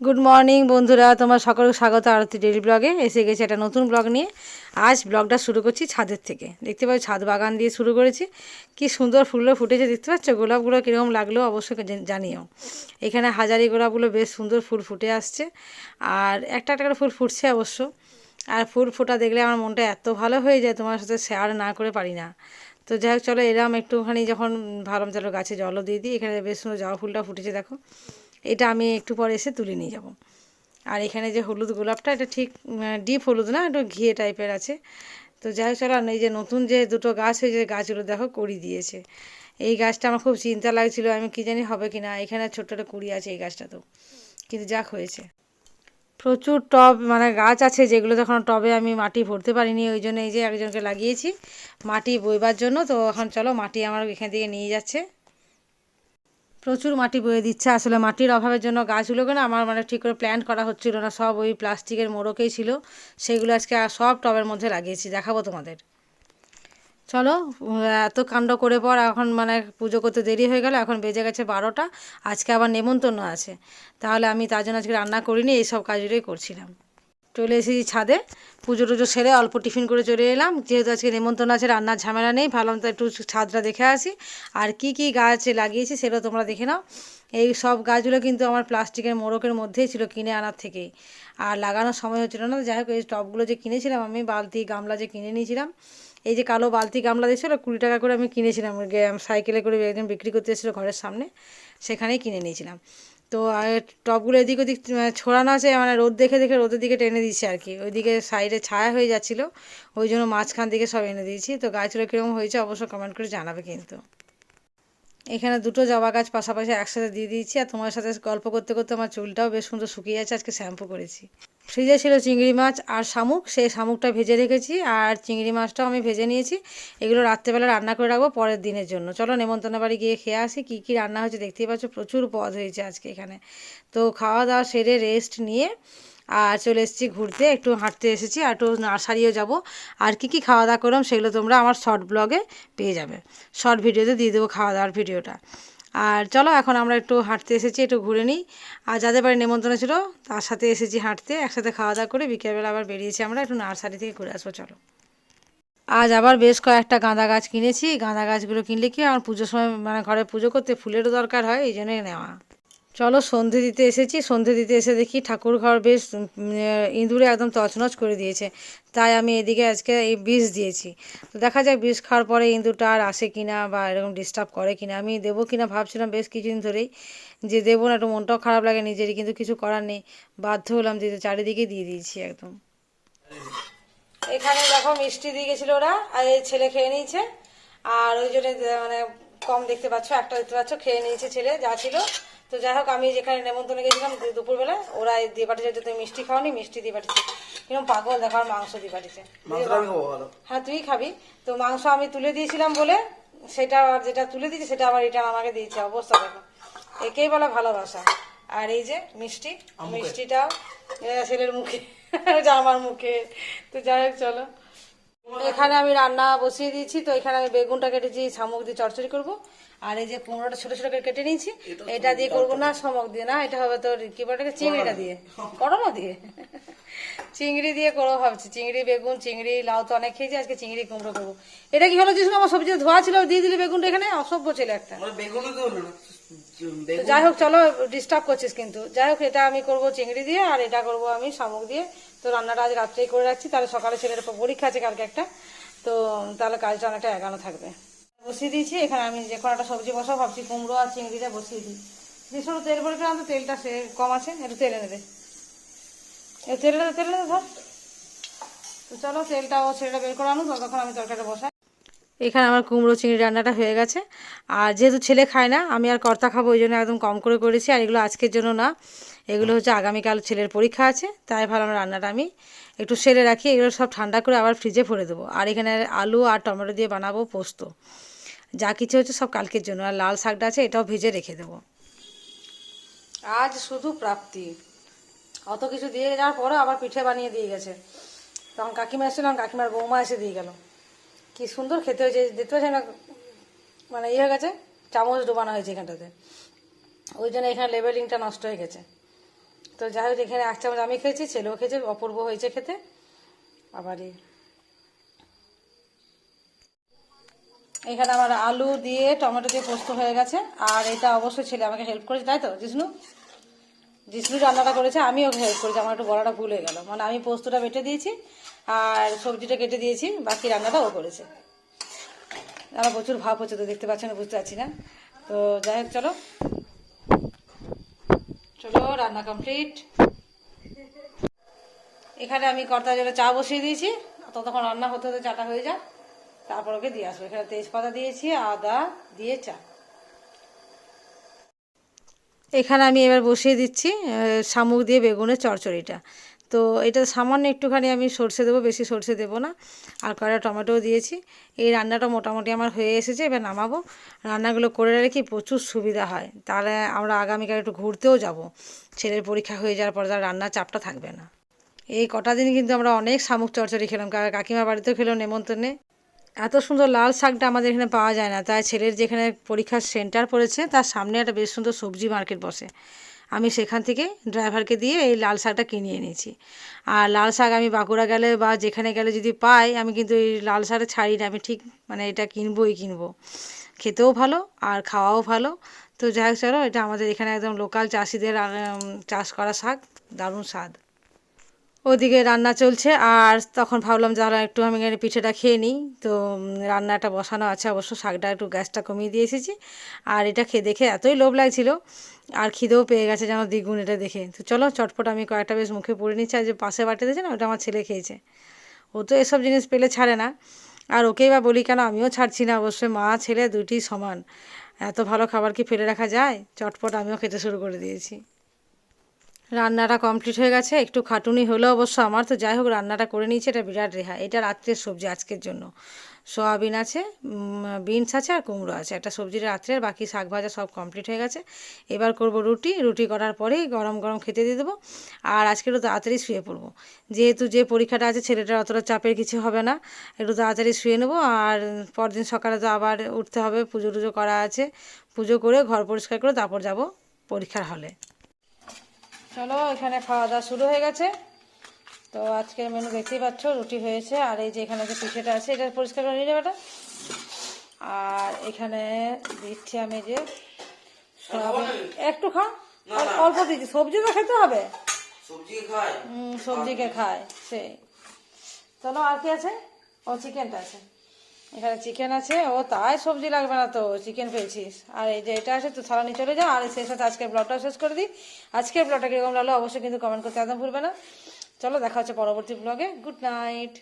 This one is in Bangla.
গুড মর্নিং বন্ধুরা। তোমার সকলকে স্বাগত আরতি ডেলি ব্লগে এসে গেছে একটা নতুন ব্লগ নিয়ে। আজ ব্লগটা শুরু করছি ছাদের থেকে। দেখতে পাচ্ছ, ছাদ বাগান দিয়ে শুরু করেছি। কি সুন্দর ফুলগুলো ফুটেছে, দেখতে পাচ্ছ? গোলাপগুলো কীরকম লাগল অবশ্যই জানিও। এখানে হাজারি গোলাপগুলো বেশ সুন্দর ফুল ফুটে আসছে। আর একটা একটা করে ফুল ফুটছে অবশ্য। আর ফুল ফোটা দেখলে আমার মনটা এত ভালো হয়ে যায়, তোমার সাথে শেয়ার না করে পারি না। তো যাই হোক, চলো এরম একটুখানি যখন ভাবলাম, চলো গাছে জলও দিয়ে দিই। এখানে বেশ সুন্দর জবা ফুলটা ফুটেছে, দেখো। এটা আমি একটু পরে এসে তুলে নিয়ে যাব। আর এখানে যে হলুদ গোলাপটা, এটা ঠিক ডিপ হলুদ না, একটু ঘিয়ে টাইপের আছে। তো যাই হোক, চলো, এই যে নতুন যে দুটো গাছ হয়েছে গাছগুলো দেখো, কুড়ি দিয়েছে। এই গাছটা আমার খুব চিন্তা লাগছিল, আমি কি জানি হবে কি না এখানে ছোট্ট একটা কুড়ি আছে এই গাছটা তো। কিন্তু যাক, হয়েছে। প্রচুর টব মানে গাছ আছে, যেগুলো তখন টবে আমি মাটি ভরতে পারিনি, ওই জন্য এই যে একজনকে লাগিয়েছি, মাটি বইবার জন্য। তো এখন চলো, মাটি আমার এখান থেকে নিয়ে যাচ্ছে। প্রচুর মাটি বয়ে দিচ্ছে। আসলে মাটির অভাবের জন্য গাছগুলোকে না আমার মানে ঠিক করে প্ল্যান করা হচ্ছিল না। সব ওই প্লাস্টিকের মোড়কেই ছিল। সেগুলো আজকে সব টবের মধ্যে লাগিয়েছি। দেখাবো তোমাদের। চলো, এত কাণ্ড করে পর এখন মানে পুজো করতে দেরি হয়ে গেল। এখন বেজে গেছে বারোটা। আজকে আবার নেমন্তন্ন আছে। তাহলে আমি তার জন্য আজকে রান্না করিনি, এই সব কাজগুলোই করছিলাম। চলে এসেছি ছাদে। পুজো টুজো সেরে অল্প টিফিন করে চলে এলাম। যেহেতু আজকে নেমন্তন্ন আছে, রান্নার ঝামেলা নেই, ভাবলাম তো একটু ছাদটা দেখে আসি। আর কি কি গাছ লাগিয়েছি সেটা তোমরা দেখে নাও। এই সব গাছগুলো কিন্তু আমার প্লাস্টিকের মোড়কের মধ্যেই ছিল কিনে আনার থেকেই। আর লাগানোর সময় হচ্ছিল না, যাই হোক, এই টবগুলো যে কিনেছিলাম আমি, বালতি, গামলা যে কিনে নিয়েছিলাম, এই যে কালো বালতি, গামলা দিয়েছিল, কুড়ি টাকা করে আমি কিনেছিলাম। সাইকেলে করে একজন বিক্রি করতে এসেছিল ঘরের সামনে, সেখানেই কিনে নিয়েছিলাম। তো টবগুলো এদিক ওদিক আহ, ছড়ানো আছে মানে রোদ দেখে দেখে রোদের দিকে টেনে দিচ্ছে আর কি। ওইদিকে সাইডে ছায়া হয়ে যাচ্ছিল ওই জন্য মাঝখান দিকে সব এনে দিয়েছি। তো গাছগুলো কীরকম হয়েছে অবশ্য কমেন্ট করে জানাবে কিন্তু। এখানে দুটো জবা গাছ পাশাপাশি একসাথে দিয়ে দিয়েছি আর তোমার সাথে গল্প করতে করতে আমার চুলটাও বেশ সুন্দর শুকিয়ে যাচ্ছে আজকে শ্যাম্পু করেছি। ফ্রিজে ছিল চিংড়ি মাছ আর শামুক, সেই শামুকটা ভেজে রেখেছি আর চিংড়ি মাছটাও আমি ভেজে নিয়েছি। এগুলো রাত্রেবেলা রান্না করে রাখব পরের দিনের জন্য। চলো নেমন্তন্ন বাড়ি গিয়ে খেয়ে আসি, কী কী রান্না হয়েছে দেখতেই পাচ্ছ, প্রচুর পদ হয়েছে আজকে এখানে। তো খাওয়া দাওয়া সেরে রেস্ট নিয়ে আর চলে এসেছি ঘুরতে, একটু হাঁটতে এসেছি আর একটু নার্সারিও যাব। আর কি কি খাওয়া দাওয়া করলাম সেগুলো তোমরা আমার শর্ট ব্লগে পেয়ে যাবে। শর্ট ভিডিওতে দিয়ে দেবো খাওয়া দাওয়ার ভিডিওটা আর চলো, এখন আমরা একটু হাঁটতে এসেছি, একটু ঘুরে নিই। আর যাদের বাড়ি নেমন্তন্ন ছিল, তার সাথে এসেছি হাঁটতে, একসাথে খাওয়া দাওয়া করে বিকেলবেলা আবার বেরিয়েছি আমরা, একটু নার্সারি থেকে ঘুরে আসব, চলো। আজ আবার বেশ কয়েকটা গাঁদা গাছ কিনেছি। গাঁদা গাছগুলো কিনলে কি আমার পুজোর সময় মানে ঘরে পুজো করতে ফুলেরও দরকার হয়, এই জন্যই নেওয়া। চলো সন্ধে দিতে এসেছি। সন্ধে দিতে এসে দেখি ঠাকুর ঘর বেশ ইঁদুরে একদম তছনছ করে দিয়েছে। তাই আমি এদিকে আজকে এই বিষ দিয়েছি। তো দেখা যাক বিষ খাওয়ার পরে ইঁদুরটা আর আসে কিনা বা এরকম ডিস্টার্ব করে কিনা। আমি দেবো কিনা ভাবছিলাম বেশ কিছুদিন ধরেই যে দেবো না, একটু মনটাও খারাপ লাগে নিজেরই, কিন্তু কিছু করার নেই। বাধ্য হলাম যে চারিদিকে দিয়ে দিয়েছি একদম। এখানে দেখো মিষ্টি দিয়ে গেছিল ওরা, আর এই ছেলে খেয়ে নিয়েছে। আর ওই জন্য মানে কম দেখতে পাচ্ছ, একটা দেখতে পাচ্ছ, খেয়ে নিয়েছে ছেলে, যা ছিল। তো যাই হোক আমি যেখানে নেমন্তন্ন গেছিলাম দুপুরবেলা ওরা দিয়ে পাঠিয়েছে তুমি মিষ্টি খাওনি মিষ্টি দিয়ে পাঠিয়েছে। কীরকম পাগল দেখো আর মাংস দিয়ে পাঠিয়েছে। হ্যাঁ তুই খাবি। তো মাংস আমি তুলে দিয়েছিলাম বলে সেটা আর যেটা তুলে দিয়েছে সেটা আবার রিটার্ন আমাকে দিয়েছে অবস্থা দেখো। একেই বলা ভালোবাসা। আর এই যে মিষ্টি মিষ্টিটাও ছেলের মুখে আমার মুখে। তো যাই হোক চলো। এখানে আমি রান্না বসিয়ে দিয়েছি তো এখানে আমি বেগুনটা কেটেছি শামুক দিয়ে চচ্চড়ি করব। আর এই যে কুমড়োটা ছোট ছোট করে কেটে নিয়েছি এটা দিয়ে করব না শামুক দিয়ে না এটা হবে তোর কি বলে? চিংড়িটা দিয়ে। করোনা দিয়ে। চিংড়ি দিয়ে করব ভাবছি চিংড়ি বেগুন চিংড়ি লাউ তো অনেক খেয়েছি আজকে চিংড়ি কুমড়ো করব। এটা কি হলো যিশু আমার সবজি ধোয়া ছিল দিয়ে দিলি বেগুনটা এখানে? অসভ্য ছিল একটা। তো যাই হোক চলো ডিস্টার্ব করছিস কিন্তু। যাই হোক এটা আমি করব চিংড়ি দিয়ে আর এটা করব আমি শামুক দিয়ে। তো রান্নাটা আজ রাত্রেই করে রাখছি তাহলে সকালে ছেলের উপর পরীক্ষা আছে কালকে একটা। তো তাহলে কাজটা অনেকটা এগানো থাকবে। বসিয়ে দিয়েছি এখানে আমি যে কোনো একটা সবজি বসাবো ভাবছি কুমড়ো আর চিংড়িটা বসিয়ে দিই। ভীষণ তেল পরে গেলাম তো তেলটা সে কম আছে একটু তেলে নেবে। তেল দে ধর। তো চলো তেলটা ও ছেলেটা বের করে আনুক ততক্ষণ আমি তরকারিটা বসাই। এখানে আমার কুমড়ো চিংড়ি রান্নাটা হয়ে গেছে। আর যেহেতু ছেলে খায় না, আমি আর কর্তা খাব, ওই জন্য একদম কম করে করেছি। আর এগুলো আজকের জন্য না, এগুলো হচ্ছে আগামীকাল ছেলের পরীক্ষা আছে, তাই ভাবলাম রান্নাটা আমি একটু সেরে রাখি। এগুলো সব ঠান্ডা করে আবার ফ্রিজে ভরে দেবো। আর এখানে আলু আর টমেটো দিয়ে বানাবো পোস্ত। যা কিছু হচ্ছে সব কালকের জন্য। আর লাল শাকটা আছে, এটাও ভেজে রেখে দেবো। আজ শুধু প্রাপ্তি। অত কিছু দিয়ে যাওয়ার পরে আবার পিঠে বানিয়ে দিয়ে গেছে। তখন কাকিমা এসেছিলাম কাকিমার বৌমা এসে দিয়ে গেল। কি সুন্দর খেতে হয়েছে, দেখতে পাচ্ছেন না? মানে ইয়ে হয়ে গেছে, চামচ ডোবানো হয়েছে এখানটাতে। ওই জন্য এখানে লেবেলিংটা নষ্ট হয়ে গেছে। তো যাই হোক, এখানে এক চামচ আমি খেয়েছি, ছেলেও খেয়েছে, অপূর্ব হয়েছে খেতে। আবারই এখানে আমার আলু দিয়ে, টমেটো দিয়ে পোস্ত হয়ে গেছে। আর এটা অবশ্যই ছেলে আমাকে হেল্প করেছে, তাই তো, জিষ্ণু? জিষ্ণু রান্নাটা করেছে, আমিও হেল্প করেছি, আমার একটু বড়াটা ভুল হয়ে গেল। মানে আমি পোস্তটা বেটে দিয়েছি আর সবজিটা কেটে দিয়েছি, বাকি রান্নাটা ও করেছে। আমার প্রচুর ভাব হচ্ছে তো দেখতে পাচ্ছেন, বুঝতে পারছি না। তো যাই হোক, চলো। চলো, রান্না কমপ্লিট এখানে আমি কর্তা জলে চা বসিয়ে দিয়েছি। ততক্ষণ রান্না হতে হতে চাটা হয়ে যায় তারপর ওকে দিয়ে আসব। এখানে তেজপাতা দিয়েছি, আদা দিয়ে চা। এখানে আমি এবার বসিয়ে দিচ্ছি শামুক দিয়ে বেগুনের চচ্চড়িটা তো এটা সামান্য একটুখানি আমি সর্ষে দেবো, বেশি সর্ষে দেবো না। আর কয়টা টমেটোও দিয়েছি। এই রান্নাটা মোটামুটি আমার হয়ে এসেছে, এবার নামাবো। রান্নাগুলো করে রাখলে কি প্রচুর সুবিধা হয়। তাহলে আমরা আগামীকাল একটু ঘুরতেও যাব। ছেলের পরীক্ষা হয়ে যাওয়ার পর তার রান্নার চাপটা থাকবে না। এই কটা দিন কিন্তু আমরা অনেক শামুক চচ্চড়ি খেলাম। কাকিমার বাড়িতেও খেলাম নেমন্তন্নে। এত সুন্দর লাল শাকটা আমাদের এখানে পাওয়া যায় না। তাই ছেলের যেখানে পরীক্ষার সেন্টার পড়েছে, তার সামনে একটা বেশ সুন্দর সবজি মার্কেট বসে। আমি সেখান থেকে ড্রাইভারকে দিয়ে এই লাল শাকটা কিনে এনেছি। আর লাল শাক আমি বাঁকুড়া গেলে বা যেখানে গেলে যদি পাই, আমি কিন্তু এই লাল শাকটা ছাড়ি না, আমি ঠিক মানে এটা কিনবই কিনবো। খেতেও ভালো আর খাওয়াও ভালো। তো যাই হোক, চলো, এটা আমাদের এখানে একদম লোকাল চাষিদের চাষ করা শাক। দারুণ স্বাদ। ওদিকে রান্না চলছে, আর তখন ভাবলাম যারা একটু আমি এখানে পিঠেটা খেয়ে নিই। তো রান্নাটা বসানো আছে অবশ্য, শাকটা একটু গ্যাসটা কমিয়ে দিয়ে এসেছি। আর এটা খেয়ে দেখে এতই লোভ লাগছিল, আর খিদেও পেয়ে গেছে যেন দ্বিগুণ এটা দেখে। তো চলো, চটপট আমি কয়েকটা বেশ মুখে পড়ে নিচ্ছি, আর যে পাশে বাটি দিয়েছে না, ওটা আমার ছেলে খেয়েছে। ও তো এসব জিনিস পেলে ছাড়ে না। আর ওকেই বা বলি, কেন আমিও ছাড়ছি না, অবশ্যই মা, ছেলে দুটি সমান। এত ভালো খাবার কি ফেলে রাখা যায়? চটপট আমিও খেতে শুরু করে দিয়েছি। রান্নাটা কমপ্লিট হয়ে গেছে, একটু খাটুনি হলো অবশ্য আমার তো যাই হোক, রান্নাটা করে নিয়েছি, এটা বিরাট রেহা এটা রাত্রের সবজি আজকের জন্য। সোয়াবিন আছে বিনস আছে আর কুমড়ো আছে। একটা সবজির রাত্রে বাকি শাক ভাজা সব কমপ্লিট হয়ে গেছে। এবার করব রুটি রুটি করার পরেই গরম গরম খেতে দিয়ে দেবো। আর আজকে একটু তাড়াতাড়ি শুয়ে পড়ব। যেহেতু যে পরীক্ষাটা আছে, ছেলেটার অতটা চাপের কিছু হবে না। একটু তাড়াতাড়ি শুয়ে নেব, আর পরদিন সকালে তো আবার উঠতে হবে, পুজো টুজো করা আছে। পুজো করে ঘর পরিষ্কার করে তারপর যাব পরীক্ষার হলে। চলো এখানে খাওয়া দাওয়া শুরু হয়ে গেছে। তো আজকের মেনু দেখতেই পাচ্ছ রুটি হয়েছে আর এই যে এখানে যে পিঠেটা আছে এটা পরিষ্কার করে নিয়ে যাবে এটা আর এখানে দিচ্ছি আমি যে একটু খা অল- অল্প দিচ্ছি। সবজি তো খেতে হবে? সবজিকে খায়। সেই। চলো আর কি আছে? ও চিকেনটা আছে। এখানে চিকেন আছে। ও, তাই সবজি লাগবে না তো চিকেন পেয়েছিস আর এই যে এটা আছে, তো থালা চলে যা, আর সেই সাথে আজকের ব্লগটা শেষ করে দিই। আজকের ব্লগটা কীরকম লাগল অবশ্যই কিন্তু কমেন্ট করতে একদম ভুলবে না। চলো, দেখা হচ্ছে পরবর্তী ব্লগে গুড নাইট